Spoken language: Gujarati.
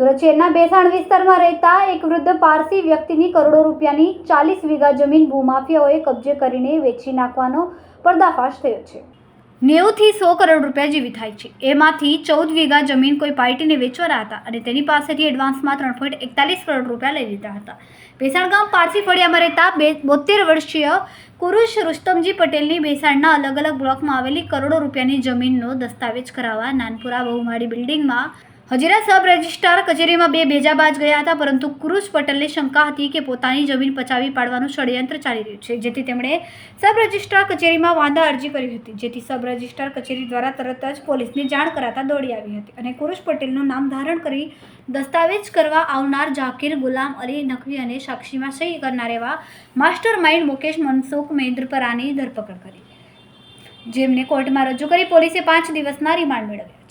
સુરત શહેરના બેસાણ વિસ્તારમાં રહેતા એક વૃદ્ધ પારસી વ્યક્તિની કરોડો રૂપિયાની ચાલીસ વીઘા જમીન ભૂમાફિયાઓએ કબજે કરીને વેચી નાખવાનો પર્દાફાશ થયો છે. નેવુંથી સો કરોડ રૂપિયા જેવી થાય છે. એમાંથી ચૌદ વીઘા જમીન કોઈ પાર્ટીને વેચવાના હતા અને તેની પાસેથી એડવાન્સમાં ત્રણ પોઈન્ટ એકતાલીસ કરોડ રૂપિયા લઈ લીધા હતા. ભેસાણ ગામ પારસી ફળિયામાં રહેતા બે બોતેર વર્ષીય કુરુષ રુસ્તમજી પટેલની ભેસાણના અલગ અલગ બ્લોકમાં આવેલી કરોડો રૂપિયાની જમીનનો દસ્તાવેજ કરાવવા નાનપુરા બહુમાળી બિલ્ડિંગમાં હજીરા સબ રજિસ્ટ્રાર કચેરીમાં બે ભેજાબાજ ગયા હતા, પરંતુ કુરુશ પટેલને શંકા હતી કે પોતાની જમીન પચાવી પાડવાનું ષડયંત્ર ચાલી રહ્યું છે, જેથી તેમણે સબ રજિસ્ટ્રાર કચેરીમાં વાંધા અરજી કરી હતી, જેથી સબ રજિસ્ટ્રાર કચેરી દ્વારા તરત જ પોલીસને જાણ કરાતા દોડી આવી હતી અને કુરુશ પટેલનું નામ ધારણ કરી દસ્તાવેજ કરવા આવનાર ઝાકીર ગુલામ અલી નકવી અને સાક્ષીમાં સહી કરનાર એવા માસ્ટર માઇન્ડ મુકેશ મનસુખ મહેન્દ્રપરાની ધરપકડ કરી. જેમને કોર્ટમાં રજૂ કરી પોલીસે પાંચ દિવસના રિમાન્ડ મેળવ્યા